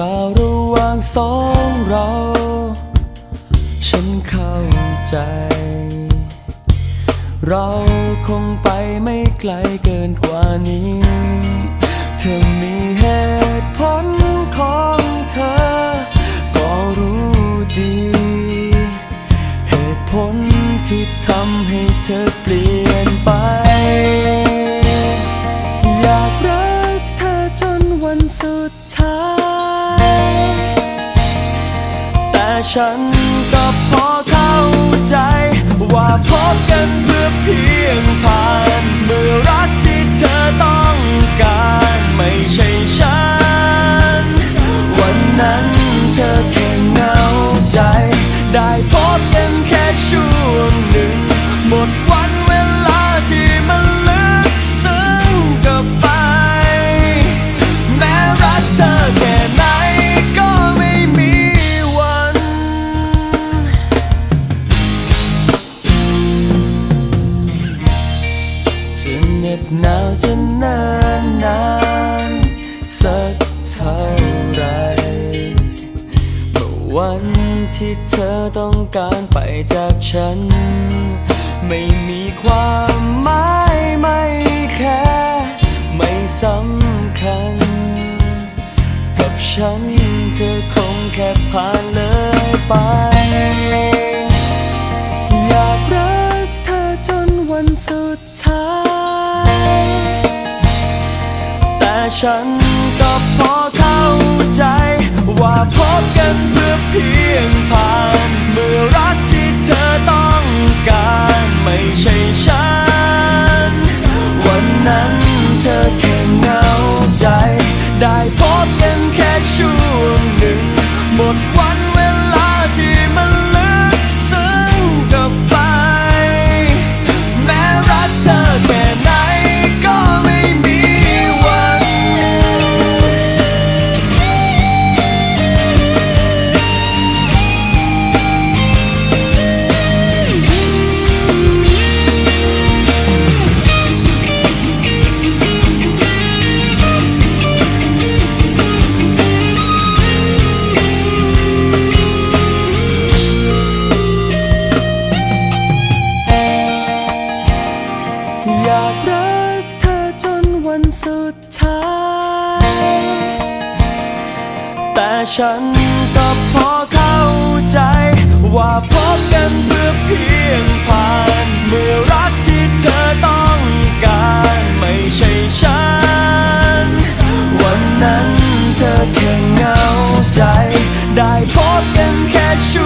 ราวระหว่างสองเรา ฉันเข้าใจ เราคงไปไม่ไกลเกินกว่านี้ เธอมีเหตุผลของเธอ ก็รู้ดี เหตุผลที่ทำให้เธอเปลี่ยนไปอยากรักเธอจนวันสุด ฉันก็พอเข้าใจ ว่าพบกันเพื่อเพียงผ่านเมื่อรักที่เธอต้องการไม่ใช่ฉัน วันนั้นเธอแค่เหงาใจ ได้พบกันแค่ช่วงหนึ่งหมดวัน น็บหนาวจะเนิ่นนานสักเท่าไรเมื่อวันที่เธอต้องการไปจากฉัน ไม่มีความหมายไม่แค่ไม่สำคัญ กับฉันเธอคงแค่ผ่านเลยไป ฉันก็พอเข้าใจ ว่าพบกันเพื่อเพียงผ่าน เมื่อรักที่เธอต้องการไม่ใช่ฉัน วันนั้นเธอแค่เหงาใจได้พบ อยากรักเธอจนวันสุดท้าย แต่ฉันก็พอเข้าใจ ว่าพบกันเพื่อเพียงผ่าน เมื่อรักที่เธอต้องการไม่ใช่ฉัน วันนั้นเธอแค่เหงาใจ ได้พบกันแค่ช่วงหนึ่ว